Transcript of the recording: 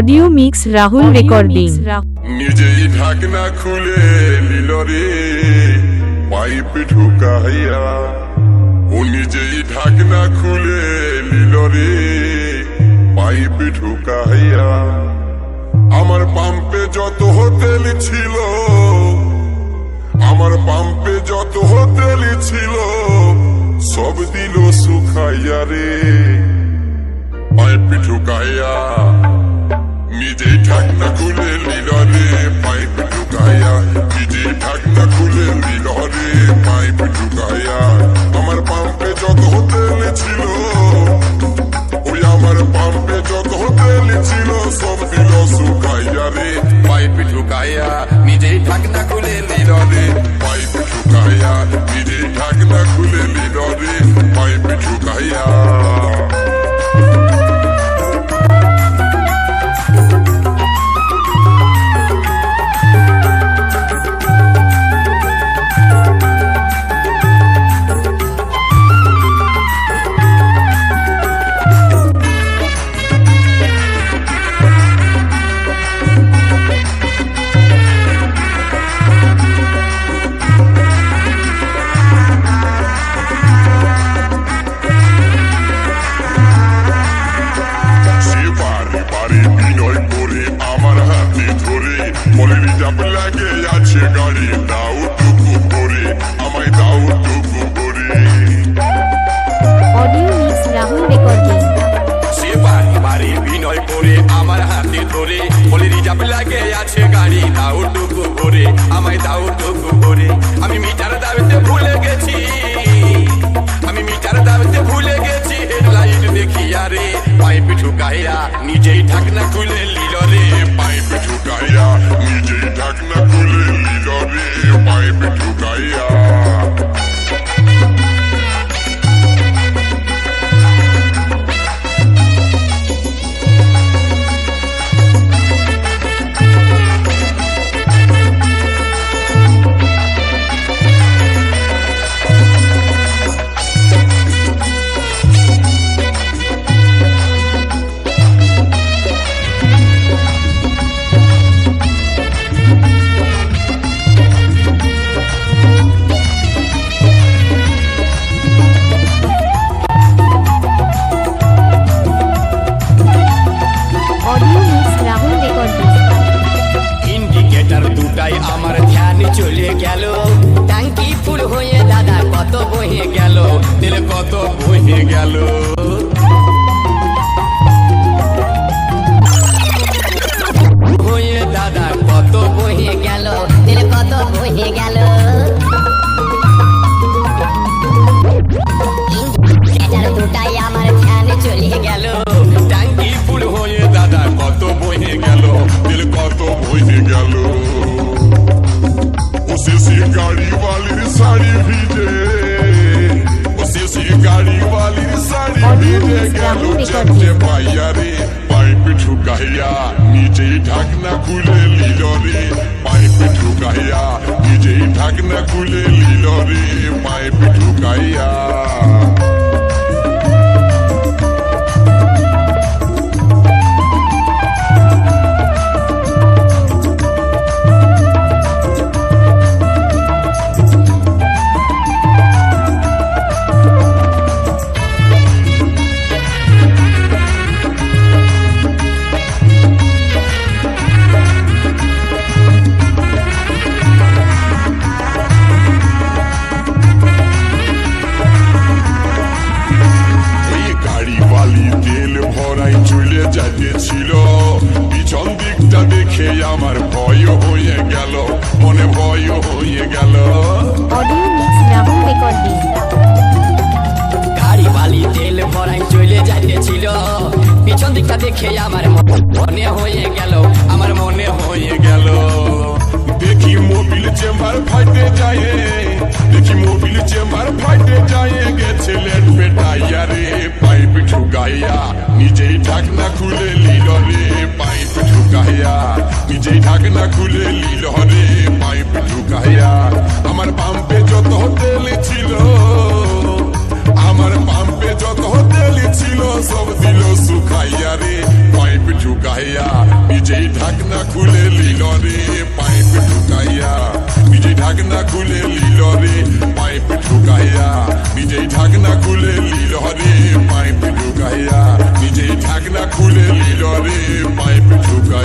Audio mix Rahul recording. নিজেই ঢাকনা খুলে নিল রে পাইপ ঢুকাইয়া। ও নিজেই ঢাকনা খুলে নিল রে পাইপ ঢুকাইয়া। আমার পাম্পে যত হোটেল ছিল আমার পাম্পে যত হোটেল ছিল সব দিল সুখাইয়া রে। পাইপ ঢুকাইয়া। নিজেই ঢাকনা খুলে নিল রে পাইপ ঢুকাইয়া নিজেই ঢাকনা খুলে নিল রে পাইপ ঢুকাইয়া আমার পাম্পে যত হোটেল ছিল ওই আমার পাম্পে যত হোটেল ছিল সব দিল সুখাইয়া রে। পাইপ ঢুকাইয়া নিজেই ঢাকনা খুলে নিল রে পাইপ ঢুকাইয়া নিজেই ঢাকনা খুলে নিল রে পাইপ ঢুকাইয়া আমায় দাও টুকু করে অডিও মিক্স বলে রিজার্ভ আমি মিটার দাবিতে ভুলে গেছি আমি মিটার দাবিতে ভুলে গেছি হেডলাইট দেখি আরে পাইপ ঢুকাইয়া নিজেই ঢাকনা খুলে লিল রে পাইপ ঢুকাইয়া নিজেই ঢাকনা খুলে গেল। ট্যাঙ্কি ফুল হয়ে দাদা কত বহে গেল। দিল কত বহে গেল। হয়ে দাদা কত বহে গেল। দিল কত বহে গেল। এটার দুটাই আমার ধ্যান চলে গেল। ট্যাঙ্কি ফুল হয়ে দাদা কত বহে গেল। দিল কত বইতে গেল। শাড়ি Audio ভিজে mix, গেল রাহুল চারটে recording. পাইয়া রে পাইপ ঢুকাইয়া নিজেই ঢাকনা খুলে লিল রে পাইপ ঢুকাইয়া নিজেই ঢাকনা খুলে ঢুকাইয়া দেখে আমার ভয় হয়ে গেল মনে ভয় হয়ে গেল। অডিও মিক্স রাহুল রেকর্ডিং গাড়ি বালি তেল ভরাই চলে যাইতেছিল। পিছন দিকটা দেখে আমার মনে হয়ে গেল আমার মনে হয়ে গেল। দেখি মোবিল চেম্বার ফাইতে যায়। নিজেই ঢাকনা খুলে লীল হরে পাইপ ঢুকাইয়া আমার পাম্পে যত তেল ছিল আমার পাম্পে যত তেল ছিল সব দিল শুকাইয়া রে পাইপ ঢুকাইয়া নিজেই ঢাকনা খুলে লীল রে পাইপ ঢুকাইয়া নিজেই ঢাকনা খুলে লীল রে পাইপ ঢুকাইয়া নিজেই ঢাকনা খুলে লীল রে পাইপ ঢুকাইয়া নিজেই ঢাকনা খুলে লীল রে পাইপ ঢুকাইয়া